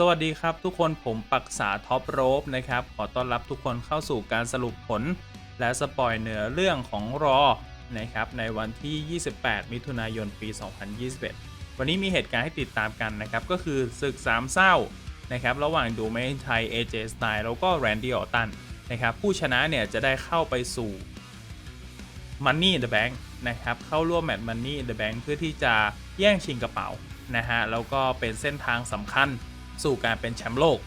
สวัสดีครับทุกคนผมปักษาท็อปโรบนะครับ ขอต้อนรับทุกคนเข้าสู่การสรุปผล และสปอยเนื้อเรื่องของรอนะครับในวันที่ 28 มิถุนายนปี 2021 วันนี้มีเหตุการณ์ให้ติดตามกันนะครับ ก็คือศึกสามเศร้านะครับ ระหว่างดูเมนไทย AJ Styles แล้วก็แรนดี้ออตันนะครับ ผู้ชนะเนี่ยจะได้เข้าไปสู่ Money in the Bank นะครับ เข้าร่วมแมตช์ Money in the Bank เพื่อที่จะแย่งชิงกระเป๋านะฮะแล้วก็เป็นเส้นทางสำคัญ สู่การเป็นแชมป์โลก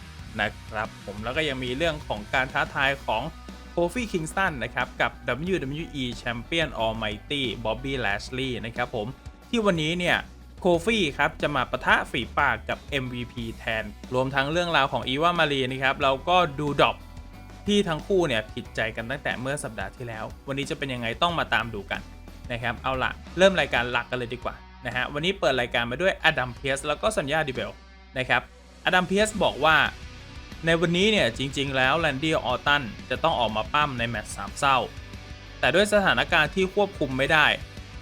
นะครับผมแล้วก็ยังมีเรื่องของการท้าทายของโคฟี่คิงสตันนะครับ กับ WWE Champion Almighty Bobby Lashley นะครับผมที่วันนี้เนี่ยโคฟี่ครับ จะมาปะทะฝีปากกับ MVP แทน รวมทั้งเรื่องราวของอีวามารีนะครับ เราก็ดูดรอปที่ทั้งคู่เนี่ยผิดใจกันตั้งแต่เมื่อสัปดาห์ที่แล้ว วันนี้จะเป็นยังไงต้องมาตามดูกันนะครับ เอาละเริ่มรายการหลักกันเลยดีกว่านะฮะวันนี้เปิดรายการมาด้วยอดัมเพียสแล้วก็สัญญาดิเบลนะครับ อดัมเพียสบอกว่า ในวันนี้เนี่ยจริง ๆ แล้วแลนดี้ออตันจะต้องออกมาปั้มในแมตช์สามเศร้า แต่ด้วยสถานการณ์ที่ควบคุมไม่ได้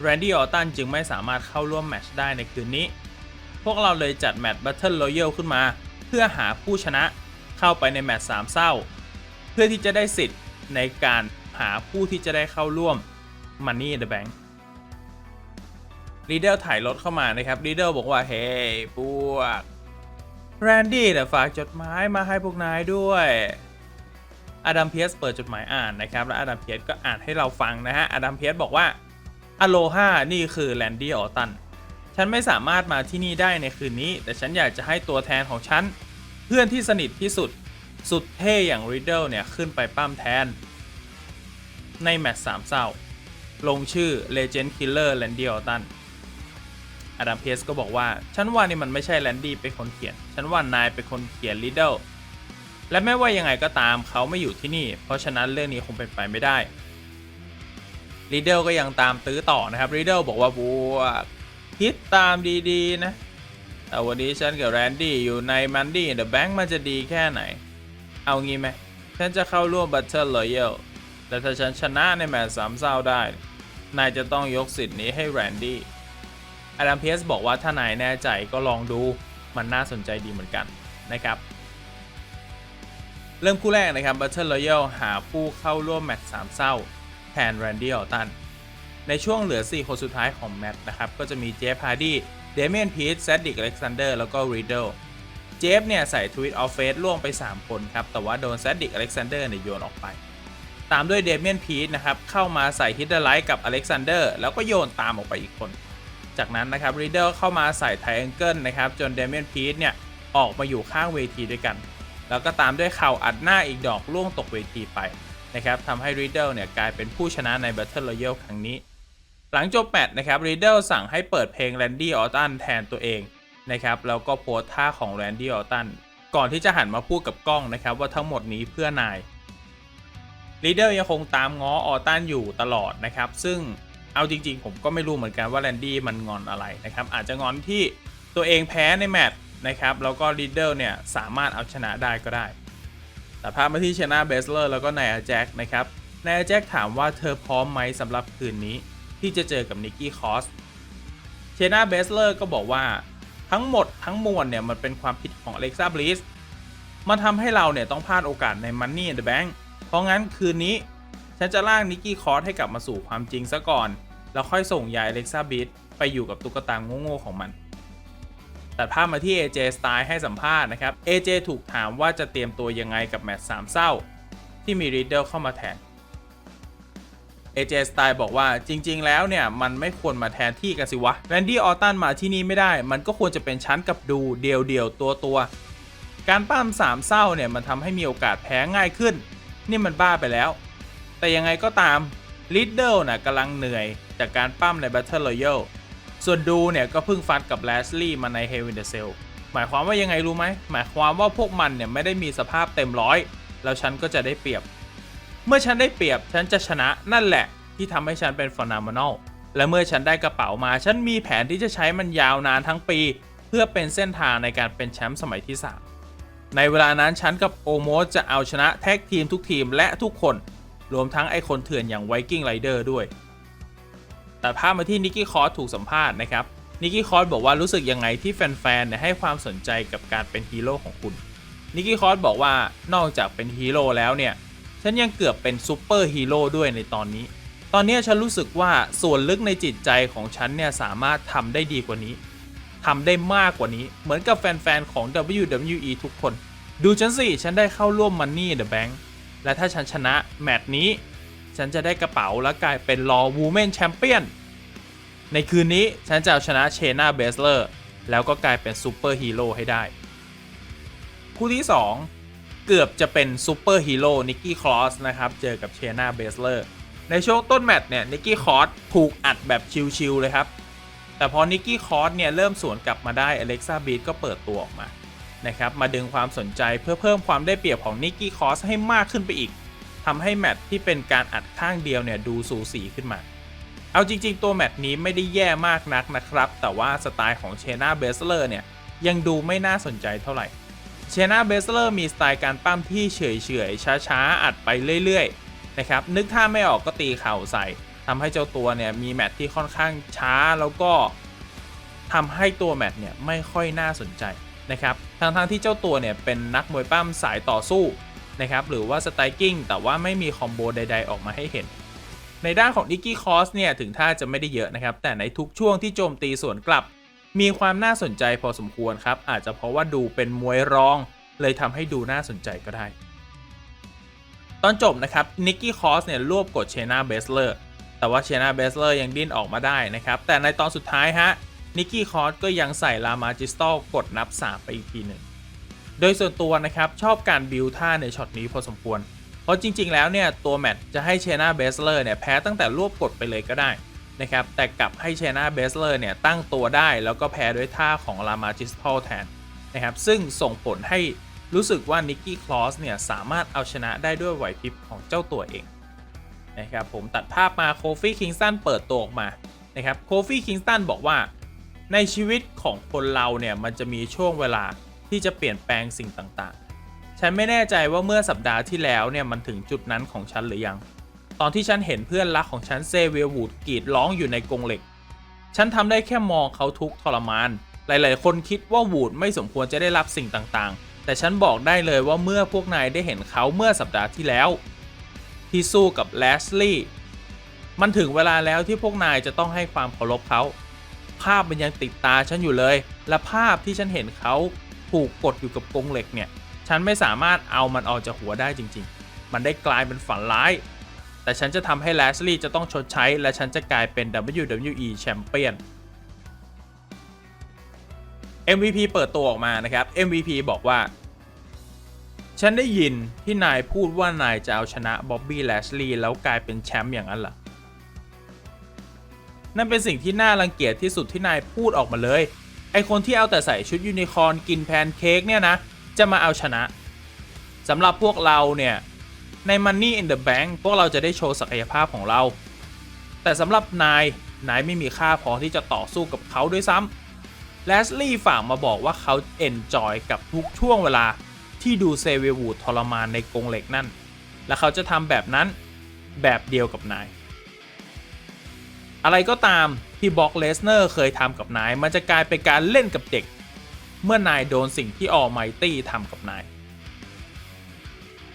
แรนดี้ออตันจึงไม่สามารถเข้าร่วมแมตช์ได้ในคืนนี้ พวกเราเลยจัดแมตช์บัตเทิลรอยัลขึ้นมา เพื่อหาผู้ชนะเข้าไปในแมตช์สามเศร้า เพื่อที่จะได้สิทธิ์ในการหาผู้ที่จะได้เข้าร่วม Money in the Bank ลีเดอร์ถ่ายรถเข้ามานะครับลีเดอร์บอกว่าเฮ้ยพวก แรนดี้แต่ฝากจดหมายมาให้พวกนายด้วยอดัมเพียสเปิดจดหมายอ่านนะครับ แล้วอดัมเพียสก็อ่านให้เราฟังนะฮะอดัมเพียสบอกว่าอโลฮานี่คือแรนดี้ออตันฉันไม่สามารถมาที่นี่ได้ในคืนนี้ แต่ฉันอยากจะให้ตัวแทนของฉัน เพื่อนที่สนิทที่สุดสุดเท่อย่างริดเดิลเนี่ย ขึ้นไปปั้มแทน ในแมตช์สามเศร้า ลงชื่อ Legend Killer แลนดี้ออตัน อดัมเพสก็บอกว่า ฉันว่านี่มันไม่ใช่แลนดี้เป็นคนเขียน ฉันว่านายเป็นคนเขียนริดเดิลและไม่ว่ายังไงก็ตามเขาไม่อยู่ที่นี่ เพราะฉะนั้นเรื่องนี้คงเป็นไปไม่ได้ริดเดิลก็ยังตามตื้อต่อนะครับริดเดิลบอกว่าบัวคิดตามดีๆนะแต่วันนี้ฉันกับแรนดี้อยู่ในมันดี้เดอะแบงค์มันจะดีแค่ไหน เอางี้ไหมฉันจะเข้าร่วมบัตเทิลรอยัลแต่ถ้าฉันชนะในแมตช์สามเศร้าได้ นายจะต้องยกสิทธิ์นี้ให้แรนดี้ อดัมเพียสบอกว่าถ้านายแน่ใจก็ลองดูมันน่าสนใจดีเหมือนกันนะครับ เริ่มคู่แรกนะครับบัตเทิลรอยัลหาผู้เข้าร่วมแมตช์สามเศร้าแทนแรนดี้ออตตันในช่วงเหลือ 4 คนสุดท้ายของแมตช์นะครับ ก็จะมีเจฟฮาร์ดี้เดเมียนพีทแซดดิกอเล็กซานเดอร์แล้วก็รีดเดิลเจฟเนี่ยใส่ทวิตออฟเฟสล่วงไป 3 คนครับ แต่ว่าโดนแซดดิกอเล็กซานเดอร์เนี่ยโยนออกไป ตามด้วยเดเมียนพีทนะครับ เข้ามาใส่ฮิตเดอร์ไลท์กับอเล็กซานเดอร์แล้วก็โยนตามออกไปอีกคน จากนั้นนะครับรีเดิลเข้ามาใส่ไทแองเกิลนะครับจนเดเมียนพีทเนี่ยออกมาอยู่ข้างเวทีด้วยกัน แล้วก็ตามด้วยเข่าอัดหน้าอีกดอกล่วงตกเวทีไปนะครับทำให้รีเดิลเนี่ยกลายเป็นผู้ชนะใน Battle Royale ครั้งนี้ หลังจบแมตช์นะครับรีเดลสั่งให้เปิดเพลงแรนดี้ออตันแทนตัวเองนะครับแล้วก็โพสท่าของแรนดี้ออตันก่อนที่จะหันมาพูดกับกล้องนะครับว่าทั้งหมดนี้เพื่อนายรีเดลยังคงตามง้อออตันอยู่ตลอดนะครับซึ่ง เอาจริง ๆ ผมก็ไม่รู้เหมือนกันว่าแรนดี้มันงอนอะไรนะครับ อาจจะงอนที่ตัวเองแพ้ในแมตช์นะครับ แล้วก็รีเดลเนี่ยสามารถเอาชนะได้ก็ได้ แต่พามาที่ชนะเบสเลอร์แล้วก็นายแจ็คนะครับนายแจ็คถามว่าเธอพร้อมไหมสำหรับคืนนี้ที่จะเจอกับนิกกี้คอสเชนาเบสเลอร์ก็บอกว่าทั้งหมดทั้งมวลเนี่ยมันเป็นความผิดของอเล็กซ่าบลิสมันทำให้เราเนี่ยต้องพลาดโอกาสใน Money in the Bank เพราะงั้นคืนนี้ ฉันจะลากนิกกี้คอสให้กลับมาสู่ความจริงซะก่อน แล้วค่อยส่งยายอเล็กซ่าบิไปอยู่กับตุ๊กตาโง่ๆของมัน ตัดภาพมาที่ AJ Style ให้สัมภาษณ์นะครับ AJ ถูกถามว่าจะเตรียมตัวยังไงกับแมตช์สามเศร้า ที่มีรีดเดลเข้ามาแทน AJ Style บอกว่าจริง ๆ แล้วเนี่ย มันไม่ควรมาแทนที่กันสิวะแรนดี้ออตันมาที่นี่ไม่ได้ มันก็ควรจะเป็นชั้นกับดูเดียวเดียวตัวตัวการปั้มสามเศร้าเนี่ยมันทำให้มีโอกาสแพ้ง่ายขึ้น นี่มันบ้าไปแล้ว แต่ยังไงก็ตามลิดเดิลน่ะกำลังเหนื่อย จากการปั้มใน Battle Royale ส่วนดูเนี่ยก็เพิ่งฟัดกับแลสลี่มาใน Hell in the Cell หมายความว่ายังไงรู้ไหม หมายความว่าพวกมันเนี่ยไม่ได้มีสภาพเต็มร้อย แล้วฉันก็จะได้เปรียบ เมื่อฉันได้เปรียบฉันจะชนะนั่นแหละ ที่ทำให้ฉันเป็นฟอนา m น n ลและเมื่อฉันได้กระเป๋ามา ฉันมีแผนที่จะใช้มันยาวนานทั้งปี เพื่อเป็นเส้นทางในการเป็นแชมป์สมัยที่ 3 ในเวลานั้นฉันกับโอโมสจะเอาชนะแท็กทีมทุกทีมและทุกคน รวมทั้งไอคนเถื่อนอย่างไวกิ้งไรเดอร์ด้วย แต่ภาพมาที่นิกกี้คอสถูกสัมภาษณ์นะครับนิกกี้คอสบอกว่ารู้สึกยังไงที่แฟนๆให้ความสนใจกับการเป็นฮีโร่ของคุณนิกกี้คอสบอกว่านอกจากเป็นฮีโร่แล้วเนี่ย ฉันยังเกือบเป็นซูเปอร์ฮีโร่ด้วยในตอนนี้ ตอนนี้ฉันรู้สึกว่าส่วนลึกในจิตใจของฉันเนี่ยสามารถทำได้ดีกว่านี้ทำได้มากกว่านี้ เหมือนกับแฟนๆ ของ WWE ทุกคน ดูฉันสิ ฉันได้เข้าร่วม Money in the Bank และถ้าฉันชนะ แมตช์นี้ ฉันจะได้กระเป๋าและกลายเป็นรอวูแมนแชมเปี้ยนในคืนนี้ฉันจะเอาชนะเชนาเบสเลอร์แล้วก็กลายเป็นซูเปอร์ฮีโร่ให้ได้ คู่ที่ 2 เกือบจะเป็นซูเปอร์ฮีโร่นิกกี้คลอสนะครับเจอกับเชนาเบสเลอร์ในช่วงต้นแมตช์เนี่ยนิกกี้คลอสถูกอัดแบบชิลๆเลยครับ แต่พอนิกกี้คอสเนี่ยเริ่มสวนกลับมาได้อเล็กซ่าบีทก็เปิดตัวออกมานะครับมาดึงความสนใจเพื่อเพิ่มความได้เปรียบของนิกกี้คอสให้มากขึ้นไปอีก ทำให้แมตช์ที่เป็นการอัดข้างเดียวเนี่ยดูสูสีขึ้นมา เอาจริง ๆ ตัวแมตช์นี้ไม่ได้แย่มากนักนะครับ แต่ว่าสไตล์ของเชนาเบสเลอร์เนี่ยยังดูไม่น่าสนใจเท่าไหร่เชนาเบสเลอร์มีสไตล์การปั้มที่เฉยๆช้าๆ อัดไปเรื่อยๆนะครับนึกท่าไม่ออกก็ตีเข่าใส่ทำให้เจ้าตัวเนี่ยมีแมตช์ที่ค่อนข้างช้าแล้วก็ทำให้ตัวแมตช์เนี่ยไม่ค่อยน่าสนใจนะครับทางทางๆที่เจ้าตัวเนี่ยเป็นนักมวยปั้มสายต่อสู้ นะครับหรือว่าสไตกิ้งแต่ว่าไม่มีคอมโบใด ๆ ออกมาให้เห็น ในด้านของนิกกี้คอสเนี่ยถึงท่าจะไม่ได้เยอะนะครับ แต่ในทุกช่วงที่โจมตีสวนกลับ มีความน่าสนใจพอสมควรครับ อาจจะเพราะว่าดูเป็นมวยรอง เลยทำให้ดูน่าสนใจก็ได้ ตอนจบนะครับนิกกี้คอสเนี่ยรวบกดเชนาเบสเลอร์แต่ว่าเชนาเบสเลอร์ยังดิ้นออกมาได้นะครับ แต่ในตอนสุดท้ายฮะนิกกี้คอสก็ยังใส่ลามาจิสตอลกดนับ 3 ไปอีกทีหนึ่ง โดยส่วนตัวนะครับชอบการบิวท่าในช็อตนี้พอสมควร เพราะจริง ๆ แล้วเนี่ยตัวแมตช์จะให้เชนาเบสเลอร์เนี่ยแพ้ตั้งแต่รวบกดไปเลยก็ได้นะครับแต่กลับให้เชนาเบสเลอร์เนี่ยตั้งตัวได้แล้วก็แพ้ด้วยท่าของลามาจิสตอลแทนนะครับซึ่งส่งผลให้รู้สึกว่านิกกี้คลอสเนี่ยสามารถเอาชนะได้ด้วยไหวพริบของเจ้าตัวเองนะครับผมตัดภาพมาโคฟี่คิงสันเปิดตัวออกมานะครับโคฟี่คิงสันบอกว่า ในชีวิตของคนเราเนี่ยมันจะมีช่วงเวลา ที่จะเปลี่ยนแปลงสิ่งต่างๆ ฉันไม่แน่ใจว่าเมื่อสัปดาห์ที่แล้วเนี่ยมันถึงจุดนั้นของฉันหรือยัง ตอนที่ฉันเห็นเพื่อนรักของฉันเซเวียวูดกรีดร้องอยู่ในกรงเหล็ก ฉันทำได้แค่มองเขาทุกทรมาน หลายๆ คนคิดว่าวูดไม่สมควรจะได้รับสิ่งต่างๆ แต่ฉันบอกได้เลยว่าเมื่อพวกนายได้เห็นเขาเมื่อสัปดาห์ที่แล้ว ที่สู้กับแลสลี่ มันถึงเวลาแล้วที่พวกนายจะต้องให้ความเคารพเขา ภาพมันยังติดตาฉันอยู่เลย และภาพที่ฉันเห็นเขา ถูกกดอยู่กับกรงเหล็กเนี่ย ฉันไม่สามารถเอามันออกจากหัวได้จริง ๆ มันได้กลายเป็นฝันร้าย แต่ฉันจะทำให้แลสลี่จะต้องชดใช้ และฉันจะกลายเป็น WWE แชมเปี้ยน MVP เปิดตัวออกมานะครับ MVP บอกว่า ฉันได้ยินที่นายพูดว่านายจะเอาชนะบ๊อบบี้แลชลีย์แล้วกลายเป็นแชมป์อย่างนั้นเหรอนั่นเป็นสิ่งที่น่ารังเกียจที่สุดที่นายพูดออกมาเลย ไอคนที่เอาแต่ใส่ชุดยูนิคอร์นกินแพนเค้กเนี่ยนะ จะมาเอาชนะสำหรับพวกเราเนี่ย ใน Money in the Bank พวกเราจะได้โชว์ศักยภาพของเรา แต่สำหรับนาย นายไม่มีค่าพอที่จะต่อสู้กับเขาด้วยซ้ำแลสลี่ฝากมาบอกว่าเขาเอนจอยกับทุกช่วงเวลาที่ดูเซเววูดทรมานในกรงเหล็กนั่น และเขาจะทำแบบนั้นแบบเดียวกับนาย อะไรก็ตามที่บ็อกเลสเนอร์เคยทำกับนาย มันจะกลายเป็นการเล่นกับเด็ก เมื่อนายโดนสิ่งที่ออไมตี้ทำกับนาย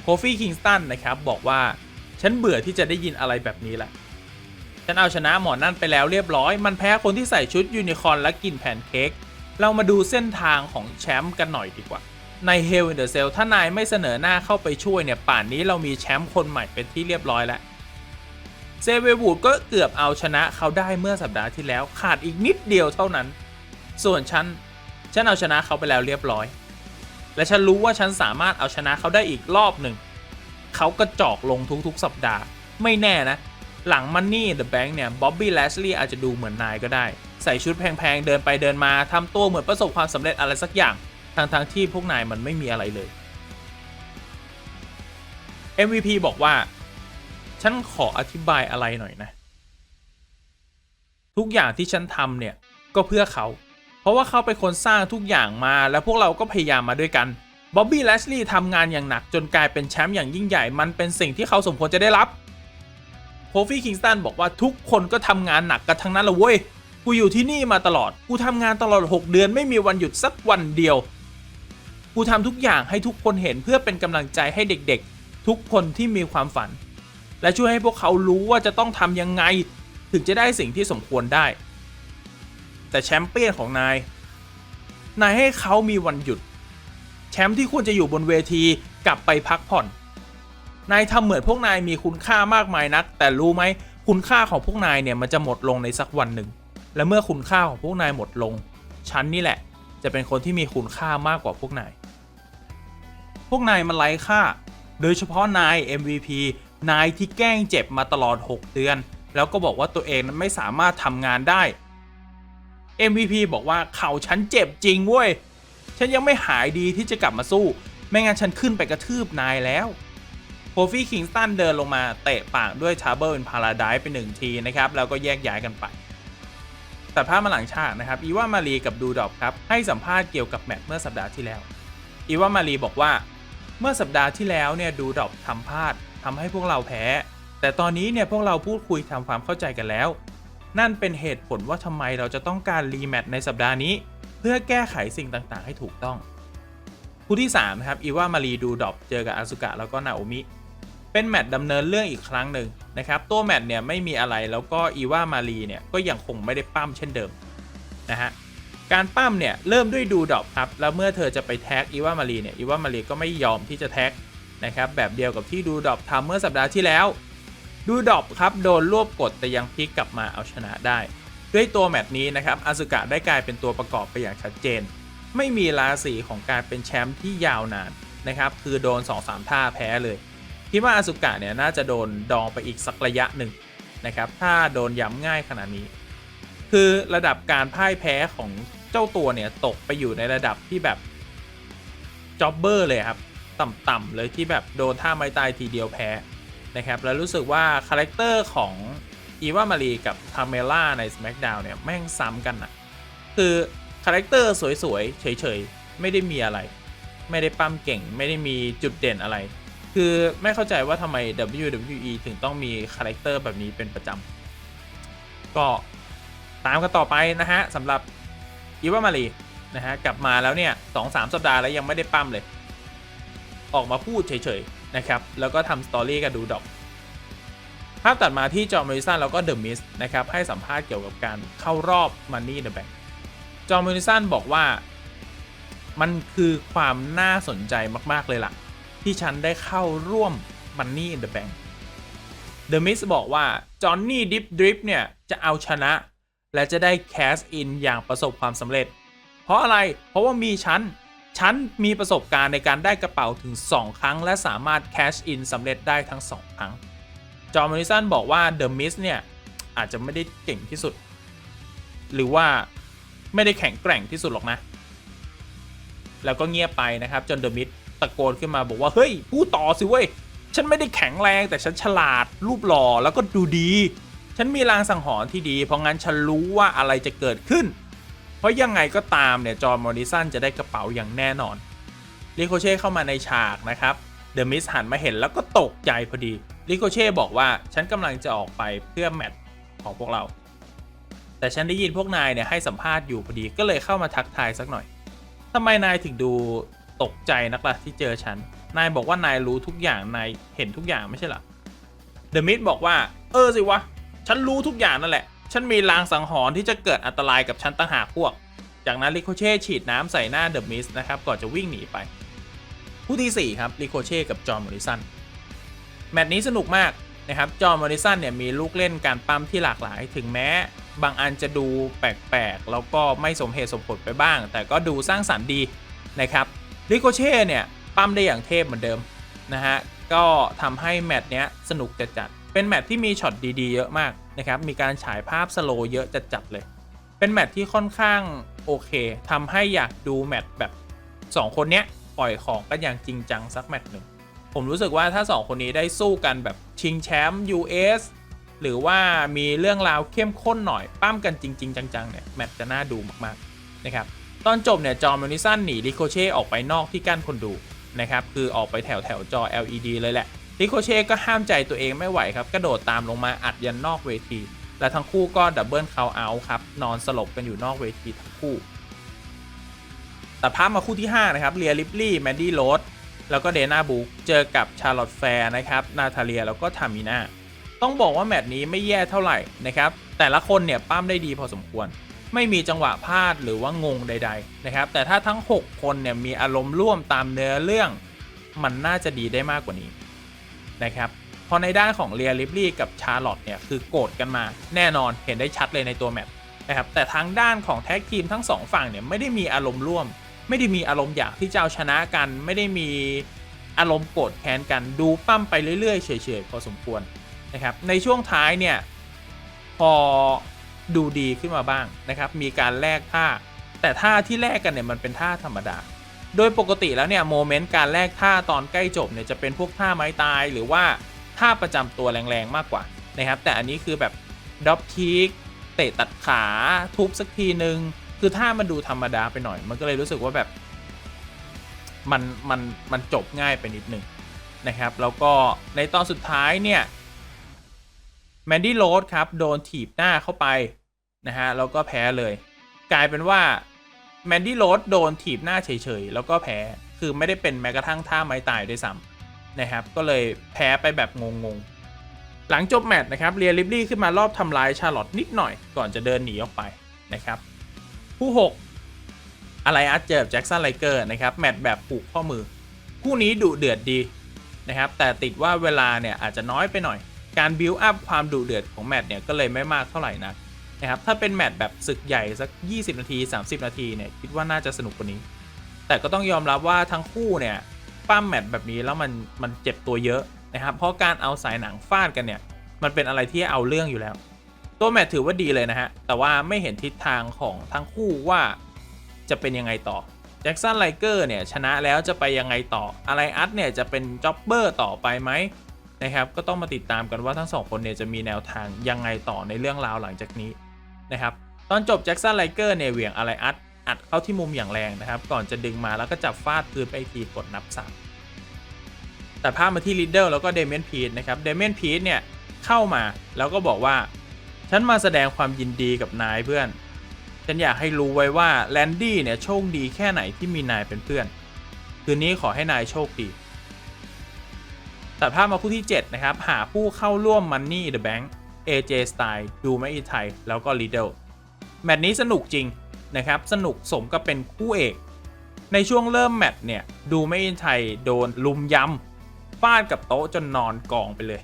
โคฟี่คิงสตันนะครับบอกว่า ฉันเบื่อที่จะได้ยินอะไรแบบนี้แหละ ฉันเอาชนะหมอนั่นไปแล้วเรียบร้อย มันแพ้คนที่ใส่ชุดยูนิคอร์นและกินแพนเค้กเรามาดูเส้นทางของแชมป์กันหน่อยดีกว่า ใน Hell in the Cell ถ้านายไม่เสนอหน้าเข้าไปช่วยเนี่ยป่านนี้เรามีแชมป์คนใหม่เป็นที่เรียบร้อยแล้ว เซเววูดก็เกือบเอาชนะเขาได้เมื่อสัปดาห์ที่แล้วขาดอีกนิดเดียวเท่านั้น ส่วนฉัน ฉันเอาชนะเขาไปแล้วเรียบร้อย และฉันรู้ว่าฉันสามารถเอาชนะเขาได้อีกรอบหนึ่ง เขากระจอกลงทุกๆ สัปดาห์ ไม่แน่นะ หลัง Money in the Bank เนี่ยบ๊อบบี้แลชลีย์อาจจะดูเหมือนนายก็ได้ ใส่ชุดแพงๆ เดินไปเดินมาทำตัวเหมือนประสบความสำเร็จอะไรสักอย่างทางๆที่พวกนายมันไม่มีอะไรเลย MVP บอกว่า ฉันขออธิบายอะไรหน่อยนะ ทุกอย่างที่ฉันทำเนี่ยก็เพื่อเขา เพราะว่าเขาเป็นคนสร้างทุกอย่างมาแล้วพวกเราก็พยายามมาด้วยกันบ๊อบบี้แลชลีย์ทำงานอย่างหนักจนกลายเป็นแชมป์อย่างยิ่งใหญ่ มันเป็นสิ่งที่เขาสมควรจะได้รับโคฟี่คิงสตันบอกว่าทุกคนก็ทำงานหนักกันทั้งนั้นลยเว้ย กูอยู่ที่นี่มาตลอด กูทำงานตลอด 6 เดือนไม่มีวันหยุดสักวันเดียว กูทำทุกอย่างให้ทุกคนเห็นเพื่อเป็นกำลังใจให้เด็กๆ ทุกคนที่มีความฝัน และช่วยให้พวกเขารู้ว่าจะต้องทำยังไง ถึงจะได้สิ่งที่สมควรได้ แต่แชมเปี้ยนของนาย นายให้เขามีวันหยุด แชมป์ที่ควรจะอยู่บนเวทีกลับไปพักผ่อน นายทำเหมือนพวกนายมีคุณค่ามากมายนัก แต่รู้ไหมคุณค่าของพวกนายเนี่ยมันจะหมดลงในสักวันหนึ่ง และเมื่อคุณค่าของพวกนายหมดลง ฉันนี่แหละ จะเป็นคนที่มีคุณค่ามากกว่าพวกนาย พวกนายมันไร้ค่า โดยเฉพาะนาย MVP นายที่แกล้งเจ็บมาตลอด 6 เดือน แล้วก็บอกว่าตัวเองนั้นไม่สามารถทำงานได้ MVP บอกว่าเข่าฉันเจ็บจริงเว้ย ฉันยังไม่หายดีที่จะกลับมาสู้ ไม่งั้นฉันขึ้นไปกระทืบนายแล้วโคฟี่คิงสตันเดินลงมาเตะปากด้วยทาเบิลเป็นพาราไดไปหนึ่งทีนะครับ แล้วก็แยกย้ายกันไปแต่ภาพมาหลังฉากนะครับ อีวามารีกับดูดอบครับ ให้สัมภาษณ์เกี่ยวกับแมตช์เมื่อสัปดาห์ที่แล้ว อีวามารีบอกว่า เมื่อสัปดาห์ที่แล้วเนี่ยดูดอบทำพลาด ทำให้พวกเราแพ้ แต่ตอนนี้เนี่ยพวกเราพูดคุยทำความเข้าใจกันแล้ว นั่นเป็นเหตุผลว่าทำไมเราจะต้องการรีแมตช์ในสัปดาห์นี้ เพื่อแก้ไขสิ่งต่างๆ ให้ถูกต้อง คู่ที่3นะครับอีวามารีดูดอบเจอกับอาซุกะแล้วก็นาโอมิเป็นแมตช์ดำเนินเรื่องอีกครั้งหนึ่งนะครับ ตัวแมตช์เนี่ยไม่มีอะไรแล้วก็อีวามารีเนี่ยก็ยังคงไม่ได้ปั้มเช่นเดิมนะฮะการปั้มเนี่ยเริ่มด้วยดูดอบครับแล้วเมื่อเธอจะไปแท็กอีวามารีเนี่ยอีวามารีก็ไม่ยอมที่จะแท็ก นะครับแบบเดียวกับที่ดูดอบทำเมื่อสัปดาห์ที่แล้ว ดูดอบครับโดนรวบกดแต่ยังพลิกกลับมาเอาชนะได้ ด้วยตัวแมตช์นี้นะครับอาซุกะได้กลายเป็นตัวประกอบไปอย่างชัดเจน ไม่มีราศีของการเป็นแชมป์ที่ยาวนานนะครับคือโดน 2-3 ท่าแพ้เลยคิดว่าอาซุกะเนี่ยน่าจะโดนดองไปอีกสักระยะหนึ่งนะครับถ้าโดนย้ำง่ายขนาดนี้ คือระดับการพ่ายแพ้ของเจ้าตัวเนี่ยตกไปอยู่ในระดับที่แบบจ็อบเบอร์เลยครับ ต่ำๆเลยที่แบบโดนท่าไม้ตายทีเดียวแพ้นะครับแล้วรู้สึกว่าคาแรคเตอร์ของอีวามารีกับทาเมล่าใน SmackDown เนี่ยแม่งซ้ำกันนะคือคาแรคเตอร์สวยๆ เฉยๆ ไม่ได้มีอะไร ไม่ได้ปั้มเก่ง ไม่ได้มีจุดเด่นอะไร คือไม่เข้าใจว่าทำไม WWE ถึงต้องมีคาแรคเตอร์แบบนี้เป็นประจำ ก็ตามกันต่อไปนะฮะสำหรับอีวามารีนะฮะกลับมาแล้วเนี่ยสองสามสัปดาห์แล้วยังไม่ได้ปั้มเลย ออกมาพูดเฉยๆนะครับแล้วก็ทำสตอรี่กับดูดอกภาพตัดมาที่จอห์นมอริสันแล้วก็เดอะมิสนะครับให้สัมภาษณ์เกี่ยวกับการเข้ารอบ Money in the Bank จอห์นมอริสันบอกว่า มันคือความน่าสนใจมากๆเลยล่ะ ที่ฉันได้เข้าร่วม Money in the Bank เดอะมิสบอกว่าจอห์นนี่ดิฟดริฟเนี่ยจะเอาชนะ และจะได้แคสอินอย่างประสบความสำเร็จ เพราะอะไรเพราะว่ามีฉัน ฉันมีประสบการณ์ในการได้กระเป๋าถึง 2 ครั้ง และสามารถแคชอินสำเร็จได้ทั้ง 2 ครั้ง จอห์นมอริสันบอกว่าเดอะมิสเนี่ย อาจจะไม่ได้เก่งที่สุด หรือว่าไม่ได้แข็งแกร่งที่สุดหรอกนะ แล้วก็เงียบไปนะครับ จนเดอะมิสตะโกนขึ้นมาบอกว่า เฮ้ย พูดต่อสิเว้ย ฉันไม่ได้แข็งแรงแต่ฉันฉลาด รูปหล่อแล้วก็ดูดี ฉันมีลางสังหรณ์ที่ดี เพราะงั้นฉันรู้ว่าอะไรจะเกิดขึ้น ราะยังไงก็ตามเนี่ยจอห์นมอริสันจะได้กระเป๋าอย่างแน่นอนลิโคเช่เข้ามาในฉากนะครับเดอะมิสหันมาเห็นแล้วก็ตกใจพอดีลิโกเช่บอกว่าฉันกำลังจะออกไปเพื่อแมตช์ของพวกเรา แต่ฉันได้ยินพวกนายเนี่ยให้สัมภาษณ์อยู่พอดีก็เลยเข้ามาทักทายสักหน่อยทำไมนายถึงดูตกใจนักล่ะที่เจอฉัน นายบอกว่านายรู้ทุกอย่างนายเห็นทุกอย่างไม่ใช่หรอเดอะมิสบอกว่า เออสิวะ ฉันรู้ทุกอย่างนั่นแหละ ฉันมีลางสังหรณ์ที่จะเกิดอันตรายกับฉันตั้งหากพวก จากนั้นลิโคเช่ฉีดน้ำใส่หน้าเดอะมิสนะครับก่อนจะวิ่งหนีไป ผู้ที่ 4 ครับลิโคเช่กับจอห์นมอริสันแมตช์นี้สนุกมากนะครับจอห์นมอริสันเนี่ยมีลูกเล่นการปั้มที่หลากหลาย ถึงแม้บางอันจะดูแปลกๆ แล้วก็ไม่สมเหตุสมผลไปบ้าง แต่ก็ดูสร้างสรรค์ดีนะครับลิโกเช่เนี่ยปั้มได้อย่างเทพเหมือนเดิมนะฮะ ก็ทำให้แมตช์เนี้ยสนุกจัดๆเป็นแมตช์ที่มีช็อตดีๆ เยอะมาก นะครับ มีการฉายภาพสโลว์เยอะจัดๆเลย เป็นแมตช์ที่ค่อนข้างโอเคทำให้อยากดูแมตช์แบบ 2 คนเนี้ยปล่อยของกันอย่างจริงจังสักแมตช์หนึ่ง ผมรู้สึกว่าถ้า 2 คนนี้ได้สู้กันแบบชิงแชมป์ US หรือว่ามีเรื่องราวเข้มข้นหน่อยปั้มกันจริง ๆ จังๆเนี่ยแมตช์จะน่าดูมากๆนะครับตอนจบเนี่ยจอห์นมอนิสันหนีลิโคเช่ออกไปนอกที่กั้นคนดูนะครับคือออกไปแถวแถวจอ LED เลยแหละ ลิโคเช่ก็ห้ามใจตัวเองไม่ไหวครับ กระโดดตามลงมาอัดยันนอกเวที และทั้งคู่ก็ดับเบิลเคาเอาครับ นอนสลบกันอยู่นอกเวทีทั้งคู่แต่ภาพมาคู่ที่ 5 นะครับเรียลิปลี่แมนดี้โรสแล้วก็เดน่าบุกเจอกับชาร์ลอตแฟร์นะครับนาทาเลียแล้วก็ทามิน่าต้องบอกว่าแมตช์นี้ไม่แย่เท่าไหร่นะครับ แต่ละคนเนี่ยปั้มได้ดีพอสมควร ไม่มีจังหวะพลาดหรือว่างงใด ๆ นะครับ แต่ถ้าทั้ง 6 คนเนี่ยมีอารมณ์ร่วมตามเนื้อเรื่อง มันน่าจะดีได้มากกว่านี้ นะครับพอในด้านของเรียลิปลี่กับชาร์ลอตเนี่ยคือโกรธกันมาแน่นอนเห็นได้ชัดเลยในตัวแมตช์นะครับแต่ทางด้านของแท็กทีมทั้งสองฝั่งเนี่ยไม่ได้มีอารมณ์ร่วม ไม่ได้มีอารมณ์อยากที่จะเอาชนะกัน ไม่ได้มีอารมณ์โกรธแค้นกันดูปั้มไปเรื่อยๆเฉยๆพอสมควรนะครับในช่วงท้ายเนี่ยพอดูดีขึ้นมาบ้างนะครับมีการแลกท่า แต่ท่าที่แลกกันเนี่ยมันเป็นท่าธรรมดา โดยปกติแล้วเนี่ยโมเมนต์การแลกท่าตอนใกล้จบเนี่ยจะเป็นพวกท่าไม้ตายหรือว่าท่าประจำตัวแรงๆมากกว่านะครับ แต่อันนี้คือแบบด็อปคิกเตะตัดขาทุบสักทีนึง คือท่ามันดูธรรมดาไปหน่อย มันก็เลยรู้สึกว่าแบบมันมันมันจบง่ายไปนิดนึงนะครับ แล้วก็ในตอนสุดท้ายเนี่ยแมนดี้โรสครับโดนถีบหน้าเข้าไปนะฮะแล้วก็แพ้เลย กลายเป็นว่า แมนดี้โรสโดนถีบหน้าเฉยๆ แล้วก็แพ้ คือไม่ได้เป็นแม้กระทั่งท่าไม้ตายด้วยซ้ำนะครับ ก็เลยแพ้ไปแบบงงๆ หลังจบแมตช์นะครับ เรียลิบลี่ขึ้นมารอบทำลายชาร์ลอตนิดหน่อยก่อนจะเดินหนีออกไปนะครับคู่6อะไรอัดเจอแจ็คสันไลเกอร์นะครับ แมตช์แบบผูกข้อมือ คู่นี้ดุเดือดดีนะครับ แต่ติดว่าเวลาเนี่ยอาจจะน้อยไปหน่อย การบิวอัพความดุเดือดของแมตช์เนี่ยก็เลยไม่มากเท่าไหร่นะ นะครับถ้าเป็นแมตช์แบบศึกใหญ่สัก 20 นาที 30 นาทีเนี่ยคิดว่าน่าจะสนุกกว่านี้ แต่ก็ต้องยอมรับว่าทั้งคู่เนี่ยปั้มแมตช์แบบนี้แล้วมันมันเจ็บตัวเยอะนะครับเพราะการเอาสายหนังฟาดกันเนี่ยมันเป็นอะไรที่เอาเรื่องอยู่แล้ว ตัวแมตช์ถือว่าดีเลยนะฮะแต่ว่าไม่เห็นทิศทางของทั้งคู่ว่าจะเป็นยังไงต่อแจ็คสันไลเกอร์เนี่ยชนะแล้วจะไปยังไงต่ออะไรอัดเนี่ยจะเป็นจ็อบเบอร์ต่อไปไหมนะครับก็ต้องมาติดตามกันว่าทั้งสองคนเนี่ยจะมีแนวทางยังไงต่อในเรื่องราวหลังจากนี้ นะครับตอนจบแจ็คสันไลเกอร์เนี่ยเหวี่ยงอะไรอัดอัดเข้าที่มุมอย่างแรงนะครับ ก่อนจะดึงมาแล้วก็จับฟาดพื้นไปทีกดนับสามแต่ภาพมาที่ลิดเดิลแล้วก็เดเมียนพีทนะครับเดเมียนพีทเนี่ยเข้ามาแล้วก็บอกว่า ฉันมาแสดงความยินดีกับนายเพื่อน ฉันอยากให้รู้ไว้ว่าแลนดี้เนี่ยโชคดีแค่ไหนที่มีนายเป็นเพื่อน คืนนี้ขอให้นายโชคดีตัดภาพมาคู่ที่ 7 นะครับ หาผู้เข้าร่วม Money in the Bank AJ Style ดูไม่อีไทยแล้วก็ Lidl แมตช์นี้สนุกจริงนะครับ สนุกสมกับเป็นคู่เอก ในช่วงเริ่มแมตช์เนี่ย ดูไม่อินไทยโดนลุมยำฟาดกับโต๊ะจนนอนกองไปเลย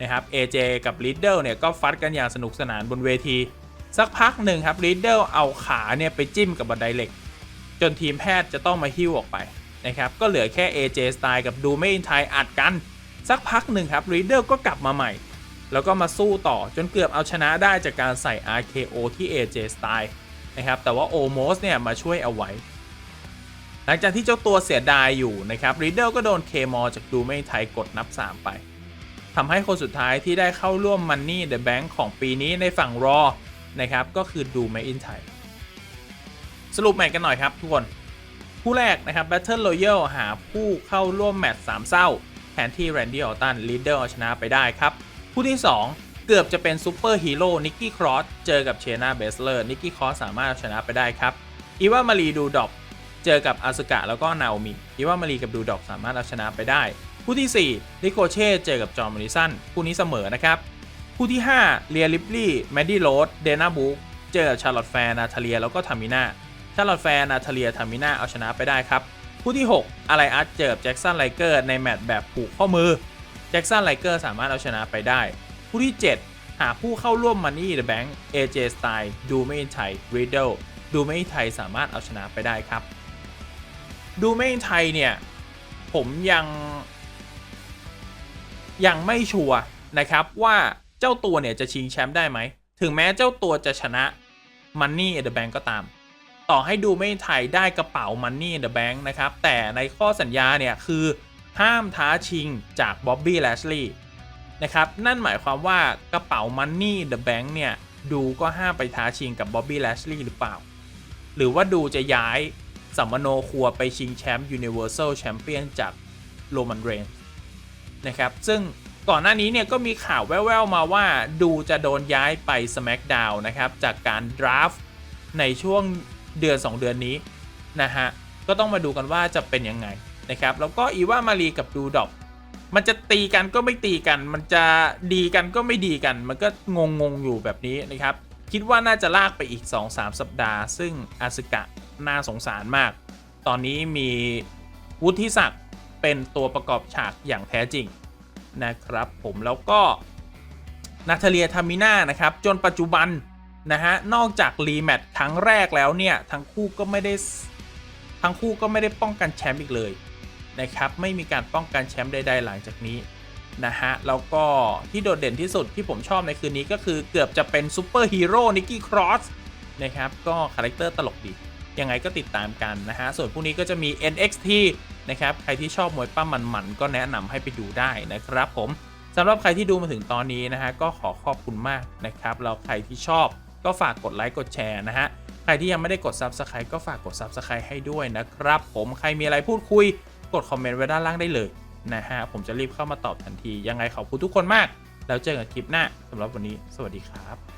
นะครับ AJ กับ Lidl เนี่ยก็ฟัดกันอย่างสนุกสนานบนเวที สักพักหนึ่งครับ Lidl เอาขาเนี่ยไปจิ้มกับบันไดเหล็ก จนทีมแพทย์จะต้องมาหิ้วออกไปนะครับ ก็เหลือแค่ AJ Style กับดูไม่อินไทยอัดกัน สักพักหนึ่งครับ Lidl ก็กลับมาใหม่ แล้วก็มาสู้ต่อจนเกือบเอาชนะได้จากการใส่ RKO ที่ AJ Style นะครับแต่ว่า Omos เนี่ยมาช่วยเอาไว้ หลังจากที่เจ้าตัวเสียดายอยู่นะครับ Riddle ก็โดนเคมอจากดูไม่ไทยกดนับ 3 ไปทำให้คนสุดท้ายที่ได้เข้าร่วม Money the Bank ของปีนี้ในฝั่งรอนะครับก็คือดูไม่อินไทยสรุปแมตช์กันหน่อยครับทุกคนคู่แรกนะครับ Battle Royale หาผู้เข้าร่วมแมตช์3เศร้าแทนที่ Randy Orton Riddle เอาชนะไปได้ครับ คู่ที่ 2 เกือบจะเป็นซูเปอร์ฮีโร่นิกกี้ครอสเจอกับเชนาเบสเลอร์นิกกี้ครอสสามารถเอาชนะไปได้ครับอีวามารีดูดอบเจอกับอาสกะแล้วก็นาโอมิอีวามารีกับดูดอบสามารถเอาชนะไปได้ คู่ที่4ลิโกเช่เจอกับจอห์นมอริสันคู่นี้เสมอนะครับคู่ที่5เรียลิปลี่แมดดี้โรสเดนาบูเจอกับชาร์ลอตแฟร์นาทาเลียแล้วก็ทามิน่าชาร์ลอตแฟร์นาทาเลียทามิน่าเอาชนะไปได้ครับคู่ที่ 6 อะไรอัดเจอกับแจ็คสันไลเกอร์ในแมตช์แบบผูกข้อมือ จ็คสันไลเกอร์สามารถเอาชนะไปได้คู่ที่ 7 หาผู้เข้าร่วม Money in the Bank AJ Style ดูไม่ไทย Riddle ดูไม่ไทยสามารถเอาชนะไปได้ครับ ดูไม่ไทยเนี่ย ผมยัง ยังไม่ชัวร์นะครับว่าเจ้าตัวเนี่ยจะชิงแชมป์ได้ไหม ถึงแม้เจ้าตัวจะชนะ Money in the Bank ก็ตาม ต่อให้ดูไม่ไทยได้กระเป๋า Money in the Bank นะครับ แต่ในข้อสัญญาเนี่ยคือ ห้ามท้าชิงจากบ๊อบบี้แลชลีย์นะครับนั่นหมายความว่ากระเป๋า Money in the Bank เนี่ยดูก็ห้ามไปท้าชิงกับบ๊อบบี้แลชลีย์หรือเปล่า หรือว่าดูจะย้ายสัมมโนครัวไปชิงแชมป์ Universal Champion จากโรมันเรนนะครับซึ่งก่อนหน้านี้เนี่ยก็มีข่าวแว่วๆมาว่าดูจะโดนย้ายไป SmackDown นะครับจากการดราฟในช่วงเดือน 2 เดือนนี้นะฮะก็ต้องมาดูกันว่าจะเป็นยังไง นะครับแล้วก็อีว่ามารีกับดูดอกมันจะตีกันก็ไม่ตีกัน มันจะดีกันก็ไม่ดีกัน มันก็งงงอยู่แบบนี้นะครับ คิดว่าน่าจะลากไปอีก 2-3 สัปดาห์ ซึ่งอาสึกะน่าสงสารมาก ตอนนี้มีวุฒิศักดิ์เป็นตัวประกอบฉากอย่างแท้จริงนะครับผมแล้วก็นาทาเลียทามิน่านะครับ จนปัจจุบันนะฮะนอกจากรีแมตช์ครั้งแรกแล้วเนี่ย ทั้งคู่ก็ไม่ได้ทั้งคู่ก็ไม่ได้ป้องกันแชมป์อีกเลย นะครับ ไม่มีการป้องกันแชมป์ใด ๆ หลังจากนี้นะฮะ แล้วก็ที่โดดเด่นที่สุดที่ผมชอบในคืนนี้ก็คือเกือบจะเป็นซูเปอร์ฮีโร่นิกกี้ครอสนะครับ ก็คาแรคเตอร์ตลกดี ยังไงก็ติดตามกันนะฮะ ส่วนพวกนี้ก็จะมี NXT นะครับ ใครที่ชอบมวยป้ามันๆก็แนะนำให้ไปดูได้นะครับผมสำหรับใครที่ดูมาถึงตอนนี้นะฮะก็ขอขอบคุณมากนะครับแล้วใครที่ชอบก็ฝากกดไลค์กดแชร์นะฮะใครที่ยังไม่ได้กด Subscribe ก็ฝากกด Subscribe ให้ด้วยนะครับ ผมใครมีอะไรพูดคุย กดคอมเมนต์ไว้ด้านล่างได้เลยนะฮะผมจะรีบเข้ามาตอบทันทียังไงขอบคุณทุกคนมาก แล้วเจอกันคลิปหน้าสำหรับวันนี้ สวัสดีครับ